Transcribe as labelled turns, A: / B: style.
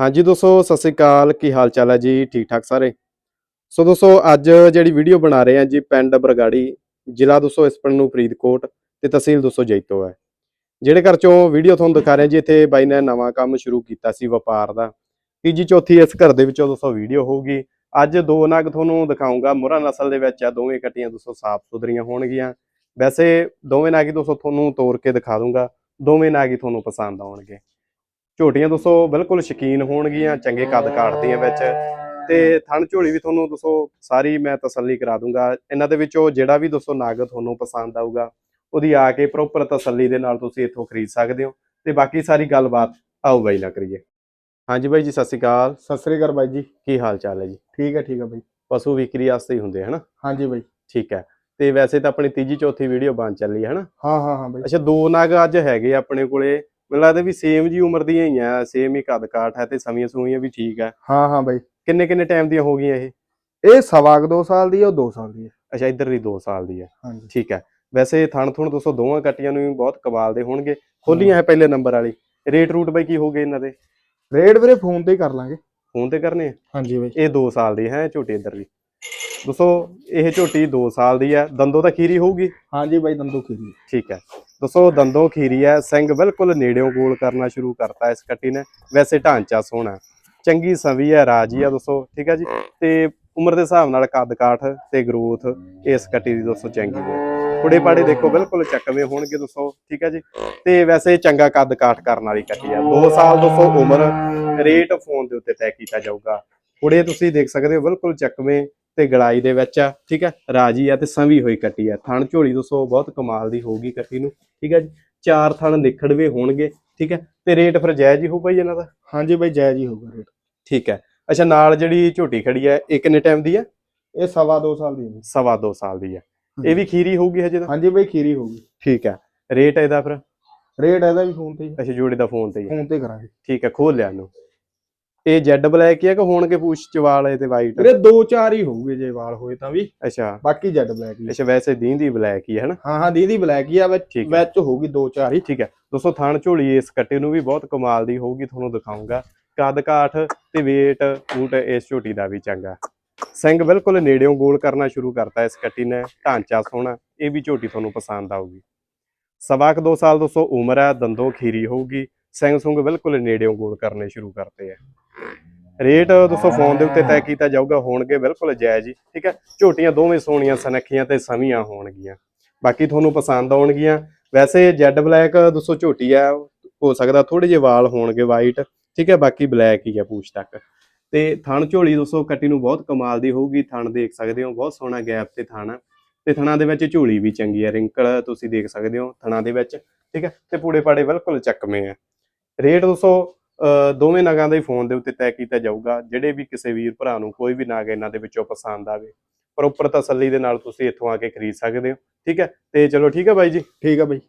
A: ਹਾਂਜੀ ਦੋਸਤੋ, ਸਤਿ ਸ੍ਰੀ ਅਕਾਲ। ਕੀ ਹਾਲ ਚਾਲ ਹੈ ਜੀ? ਠੀਕ ਠਾਕ ਸਾਰੇ? ਸੋ ਦੋਸਤੋ, ਅੱਜ ਜਿਹੜੀ ਵੀਡੀਓ ਬਣਾ ਰਹੇ ਹਾਂ ਜੀ, ਪਿੰਡ ਬਰਗਾੜੀ, ਜ਼ਿਲ੍ਹਾ ਦੋਸਤੋ ਇਸ ਪਿੰਡ ਨੂੰ ਫਰੀਦਕੋਟ ਤੇ ਤਹਿਸੀਲ ਦੋਸਤੋ ਜੈਤੋ ਹੈ। ਜਿਹੜੇ ਘਰ ਚੋਂ ਵੀਡੀਓ ਤੁਹਾਨੂੰ ਦਿਖਾ ਰਹੇ ਜੀ, ਇੱਥੇ ਬਾਈ ਨੇ ਨਵਾਂ ਕੰਮ ਸ਼ੁਰੂ ਕੀਤਾ ਸੀ ਵਪਾਰ ਦਾ। ਤੀਜੀ ਚੌਥੀ ਇਸ ਘਰ ਦੇ ਵਿੱਚੋਂ ਦੋਸਤੋ ਵੀਡੀਓ ਹੋਊਗੀ। ਅੱਜ ਦੋ ਨਗ ਤੁਹਾਨੂੰ ਦਿਖਾਉਂਗਾ ਮੁਰਾ ਨਸਲ ਦੇ ਵਿੱਚ ਆ, ਦੋਵੇਂ ਕੱਟੀਆਂ ਦੋਸਤੋ ਸਾਫ਼ ਸੁਥਰੀਆਂ ਹੋਣਗੀਆਂ। ਵੈਸੇ ਦੋਵੇਂ ਨਾਗੀ ਦੋਸਤੋ ਤੁਹਾਨੂੰ ਤੋੜ ਕੇ ਦਿਖਾ ਦੂੰਗਾ। ਦੋਵੇਂ ਨਾਗੀ ਤੁਹਾਨੂੰ ਪਸੰਦ ਆਉਣਗੇ। ਝੋਟੀਆਂ ਦੋਸਤੋ ਬਿਲਕੁਲ ਸ਼ਕੀਨ ਹੋਣਗੀਆਂ ਚੰਗੇ ਕੱਦ ਕਾਟਦੀਆਂ ਵਿੱਚ। ਤੇ ਥਣ ਝੋਲੀ ਵੀ ਤੁਹਾਨੂੰ ਦੋਸਤੋ ਸਾਰੀ ਮੈਂ ਤਸੱਲੀ ਕਰਾ ਦੂੰਗਾ। ਇਹਨਾਂ ਦੇ ਵਿੱਚੋਂ ਜਿਹੜਾ ਵੀ ਦੋਸਤੋ ਨਗ ਤੁਹਾਨੂੰ ਪਸੰਦ ਆਊਗਾ ਉਹਦੀ ਆ ਕੇ ਪ੍ਰੋਪਰ ਤਸੱਲੀ ਦੇ ਨਾਲ ਤੁਸੀਂ ਇੱਥੋਂ ਖਰੀਦ ਸਕਦੇ ਹੋ। ਤੇ ਬਾਕੀ ਸਾਰੀ ਗੱਲਬਾਤ ਆਓ ਬਾਈ ਨਾਲ ਕਰੀਏ। ਹਾਂਜੀ ਬਾਈ ਜੀ ਸਤਿ ਸ਼੍ਰੀ ਅਕਾਲ।
B: ਸਤਿ ਸ੍ਰੀ ਅਕਾਲ ਬਾਈ ਜੀ।
A: ਕੀ ਹਾਲ ਚਾਲ ਹੈ ਜੀ?
B: ਠੀਕ ਹੈ ਠੀਕ ਹੈ ਬਾਈ।
A: ਪਸ਼ੂ ਵਿਕਰੀ ਵਾਸਤੇ ਹੀ ਹੁੰਦੇ ਹਨਾ?
B: ਹਾਂਜੀ ਬਾਈ।
A: ਠੀਕ ਹੈ। ਤੇ ਵੈਸੇ ਤਾਂ ਆਪਣੀ ਤੀਜੀ ਚੌਥੀ ਵੀਡੀਓ ਬਣ ਚੱਲੀ ਹੈ ਹਨਾ?
B: ਹਾਂ ਹਾਂ ਹਾਂ ਬਾਈ।
A: ਅੱਛਾ ਦੋ ਨਗ ਅੱਜ ਹੈਗੇ ਆਪਣੇ ਕੋਲੇ। ਮੈਨੂੰ ਲੱਗਦਾ ਵੀ ਸੇਮ ਜੀ ਉਮਰ ਦੀਆਂ ਹੀ ਆ ਸੇਮ ਹੀ ਕੱਦ ਕਾਠ ਹੈ ਤੇ ਸਮੀਆਂ ਸੂਈਆਂ ਵੀ ਠੀਕ ਆ।
B: ਹਾਂ ਹਾਂ ਬਾਈ।
A: ਕਿੰਨੇ ਕਿੰਨੇ ਟਾਈਮ ਦੀਆਂ ਹੋ ਗਈਆਂ ਇਹ?
B: ਇਹ ਸਵਾ ਕੁ ਦੋ ਸਾਲ ਦੀ ਹੈ ਉਹ 2 ਸਾਲ ਦੀ ਹੈ
A: ਅੱਛਾ ਇੱਧਰ ਦੀ 2 ਸਾਲ ਦੀ ਹੈ
B: ਹਾਂਜੀ।
A: ਠੀਕ ਹੈ ਵੈਸੇ ਥਣ ਥੁਣ ਦੋਸਤੋ ਦੋਵਾਂ ਕੱਟੀਆਂ ਨੂੰ ਵੀ ਬਹੁਤ ਕਮਾਲ ਦੇ ਹੋਣਗੇ। ਖੋਲੀਆਂ ਹੈ ਪਹਿਲੇ ਨੰਬਰ ਵਾਲੀ। ਰੇਟ ਰੂਟ ਬਈ ਕੀ ਹੋਗੇ ਇਹਨਾਂ ਦੇ?
B: ਰੇਟ ਵੀਰੇ ਫੋਨ ਤੇ ਹੀ ਕਰ ਲਾਂਗੇ।
A: ਫੋਨ ਤੇ ਕਰਨੇ ਆ?
B: ਹਾਂਜੀ ਬਾਈ।
A: ਇਹ 2 ਸਾਲ ਦੀ ਹੈ ਝੋਟੀ ਇੱਧਰ ਦੀ ਦੋਸਤੋ ਇਹ ਝੋਟੀ 2 ਸਾਲ ਦੀ ਹੈ ਦੰਦੋਂ ਤਾਂ ਖੀਰੀ ਹੋਊਗੀ?
B: ਹਾਂਜੀ ਬਾਈ ਦੰਦੂ ਖੀਰੀ
A: ਠੀਕ ਹੈ। ਦੋਸਤੋ ਦੰਦੋਂ ਖੀਰੀ ਹੈ ਸਿੰਘ ਬਿਲਕੁਲ ਨੇੜਿਓਂ ਗੋਲ ਕਰਨਾ ਸ਼ੁਰੂ ਕਰਤਾ ਇਸ ਕੱਟੀ ਨੇ। ਵੈਸੇ ਢਾਂਚਾ ਸੋਹਣਾ। ਚੰਗੀ ਸਵੀ ਹੈ ਰਾਜੀ ਹੈ ਦੋਸਤੋ ਠੀਕ ਹੈ ਜੀ। ਤੇ ਉਮਰ ਦੇ ਹਿਸਾਬ ਨਾਲ ਕੱਦ ਕਾਠ ਤੇ ਗਰੋਥ ਇਸ ਕੱਟੀ ਦੀ ਦੋਸਤੋ ਚੰਗੀ ਹੈ। ਕੁੜੇ ਪਾੜੇ ਦੇਖੋ ਬਿਲਕੁਲ ਚੱਕਵੇਂ ਹੋਣਗੇ ਦੋਸਤੋ ਠੀਕ ਹੈ ਜੀ। ਤੇ ਵੈਸੇ ਚੰਗਾ ਕੱਦ ਕਾਠ ਕਰਨ ਵਾਲੀ ਕੱਟੀ ਆ 2 ਸਾਲ ਦੋਸਤੋ ਉਮਰ ਰੇਟ ਫੋਨ ਦੇ ਉੱਤੇ ਤੈਅ ਕੀਤਾ ਜਾਊਗਾ। ਕੁੜੇ ਤੁਸੀਂ ਦੇਖ ਸਕਦੇ ਹੋ ਬਿਲਕੁਲ ਚੱਕਵੇਂ ਤੇ ਗੜਾਈ ਦੇ ਵਿੱਚ ਆ ਠੀਕ ਹੈ ਰਾਜੀ ਆ ਤੇ ਸੰਵੀ ਹੋਈ ਕੱਟੀ ਆ। ਥਣ ਝੋਲੀ ਦੋਸਤੋ ਬਹੁਤ ਕਮਾਲ ਦੀ ਹੋਊਗੀ ਕੱਟੀ ਨੂੰ ਠੀਕ ਹੈ ਜੀ। ਚਾਰ ਥਣ ਨਿਖੜਵੇ ਹੋਣਗੇ ਠੀਕ ਹੈ ਤੇ ਰੇਟ ਫਿਰ ਜਾਇਜ਼ ਹੀ ਹੋ ਭਾਈ ਇਹਨਾਂ ਦਾ?
B: ਹਾਂਜੀ ਬਾਈ ਜਾਇਜ਼ ਹੀ ਹੋਊਗਾ ਰੇਟ।
A: ਠੀਕ ਹੈ ਅੱਛਾ ਨਾਲ ਜਿਹੜੀ ਝੋਟੀ ਖੜੀ ਹੈ ਇਹ ਕਿੰਨੇ ਟਾਈਮ ਦੀ ਹੈ
B: ਇਹ ਸਵਾ ਦੋ ਸਾਲ ਦੀ ਹੈ।
A: ਸਵਾ ਦੋ ਸਾਲ ਦੀ ਹੈ ਇਹ ਵੀ ਖੀਰੀ ਹੋਊਗੀ ਹਜੇ ਤਾਂ?
B: ਹਾਂਜੀ ਬਾਈ ਖੀਰੀ ਹੋਊਗੀ।
A: ਠੀਕ ਹੈ ਰੇਟ ਇਹਦਾ ਫਿਰ?
B: ਰੇਟ ਇਹਦਾ ਵੀ ਫੋਨ ਤੇ ਹੀ
A: ਅੱਛਾ ਜੋੜੇ ਦਾ ਫੋਨ ਤੇ ਹੈ
B: ਫੋਨ ਤੇ ਕਰਾਂਗੇ।
A: ਠੀਕ ਹੈ ਖੋਲ ਲਿਆ ਨੂੰ ਇਹ ਜੈਡ ਬਲੈਕ ਹੀ ਹੈ ਕਿ ਹੋਣਗੇ ਪੂਛ ਚਵਾਲ ਤੇ ਵਾਈਟ
B: ਵੀਰੇ ਦੋ ਚਾਰ ਹੀ ਹੋਊਗੇ ਜੇ ਵਾਲ ਹੋਏ ਤਾਂ ਵੀ।
A: ਅੱਛਾ।
B: ਬਾਕੀ ਜੈਡ ਬਲੈਕ ਹੀ
A: ਅੱਛਾ ਵੈਸੇ ਦੀਂਦੀ ਬਲੈਕ ਹੀ ਹੈ ਹਨਾ?
B: ਹਾਂ ਹਾਂ ਦੀਦੀ ਬਲੈਕ ਹੀ ਆ ਵਿੱਚ। ਵਿੱਚ ਹੋਊਗੀ ਦੋ ਚਾਰ ਹੀ।
A: ਠੀਕ ਹੈ। ਦੋਸਤੋ ਥਾਣ ਝੋਲੀ ਇਸ ਕੱਟੇ ਨੂੰ ਵੀ ਬਹੁਤ ਕਮਾਲ ਦੀ ਹੋਊਗੀ ਤੁਹਾਨੂੰ ਦਿਖਾਉਂਗਾ ਕੱਦ ਕਾਠ ਤੇ weight ਬੂਟ ਇਸ ਝੋਟੀ ਦਾ ਵੀ ਚੰਗਾ। ਸਿੰਘ ਬਿਲਕੁਲ ਨੇੜਿਓਂ ਗੋਲ ਕਰਨਾ ਸ਼ੁਰੂ ਕਰਤਾ ਇਸ ਕੱਟੀ ਨੇ। ਢਾਂਚਾ ਸੋਹਣਾ ਇਹ ਵੀ ਝੋਟੀ ਤੁਹਾਨੂੰ ਪਸੰਦ ਆਊਗੀ। ਸਵਾ ਕੁ ਦੋ ਸਾਲ ਦੋਸਤੋ ਉਮਰ ਹੈ ਦੰਦੋਂ ਖੀਰੀ ਹੋਊਗੀ। ਸਿੰਘ ਸੁੰਗ ਬਿਲਕੁਲ ਨੇੜਿਓਂ ਗੋਲ ਕਰਨੇ ਸ਼ੁਰੂ ਕਰਤੇ ਆ। ਰੇਟ ਦੋਸਤੋ ਫੋਨ ਦੇ ਉੱਤੇ ਤੈਅ ਕੀਤਾ ਜਾਊਗਾ, ਹੋਣਗੇ ਬਿਲਕੁਲ ਜਾਇਜ਼ ਹੀ, ਠੀਕ ਹੈ? ਝੋਟੀਆਂ ਦੋਵੇਂ ਸੋਹਣੀਆਂ ਸਨੱਖੀਆਂ ਤੇ ਸਮੀਆਂ ਹੋਣਗੀਆਂ। ਬਾਕੀ ਤੁਹਾਨੂੰ ਪਸੰਦ ਆਉਣਗੀਆਂ। ਵੈਸੇ ਜੈਡ ਬਲੈਕ ਦੋਸਤੋ ਝੋਟੀ ਆ ਹੋ ਸਕਦਾ ਥੋੜੇ ਜਿਹੇ ਵਾਲ ਹੋਣਗੇ ਵਾਈਟ ਠੀਕ ਹੈ? ਬਾਕੀ ਬਲੈਕ ਹੀ ਆ ਪੂਛ ਤੱਕ। ਤੇ ਥਣ ਝੋਲੀ ਦੋਸਤੋ ਕੱਟੀ ਨੂੰ ਬਹੁਤ ਕਮਾਲ ਦੀ ਹੋਊਗੀ, ਥਣ ਦੇਖ ਸਕਦੇ ਹੋ, ਬਹੁਤ ਸੋਹਣਾ ਗੈਪ ਤੇ ਥਣ ਆ। ਤੇ ਥਣਾਂ ਦੇ ਵਿੱਚ ਝੋਲੀ ਵੀ ਚੰਗੀ ਆ ਰਿੰਕਲ ਤੁਸੀਂ ਦੇਖ ਸਕਦੇ ਹੋ ਥਣਾਂ ਦੇ ਵਿੱਚ, ਠੀਕ ਹੈ? ਤੇ ਪੂੜੇ ਪਾੜੇ ਬਿਲਕੁਲ ਚੱਕਵੇਂ ਆ। ਰੇਟ ਦੋਸਤੋ ਦੋਵੇਂ ਨਗਾਂ ਦਾ ਹੀ ਫੋਨ ਦੇ ਉੱਤੇ ਤੈਅ ਕੀਤਾ ਜਾਊਗਾ, ਜਿਹੜੇ ਵੀ ਕਿਸੇ ਵੀਰ ਭਰਾ ਨੂੰ ਕੋਈ ਵੀ ਨਾਗ ਇਹਨਾਂ ਦੇ ਵਿੱਚੋਂ ਪਸੰਦ ਆਵੇ। ਪ੍ਰੋਪਰ ਤਸੱਲੀ ਦੇ ਨਾਲ ਤੁਸੀਂ ਇੱਥੋਂ ਆ ਕੇ ਖਰੀਦ ਸਕਦੇ ਹੋ। ਠੀਕ ਹੈ? ਤੇ ਚਲੋ ਠੀਕ ਹੈ ਬਾਈ ਜੀ?
B: ਠੀਕ ਹੈ ਬਾਈ।